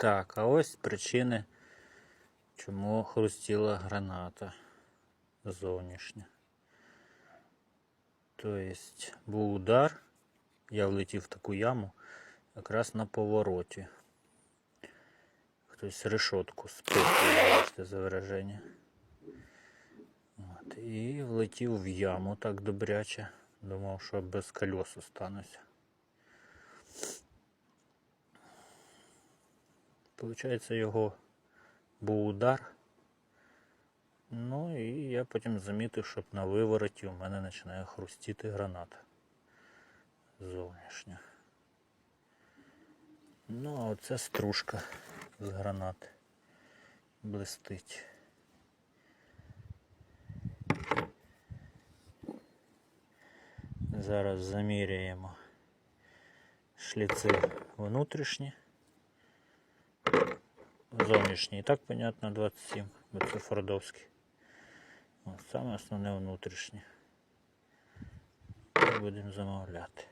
Так, а ось причини, чому хрустіла граната зовнішня. Тобто був удар, я влетів в таку яму якраз на повороті. Хтось решетку спив, бачите, за вираження. От, і влетів в яму так добряче. Думав, що без колес остануся. Получається, його був удар. Ну і я потім замітив, щоб на вивороті у мене починає хрустіти граната зовнішня. Ну, а оце стружка з гранати. Блистить. Зараз заміряємо шліци внутрішні. Зовнішній і так понятно 27, бо це фордовський. Ось саме основне внутрішнє. Будемо замовляти.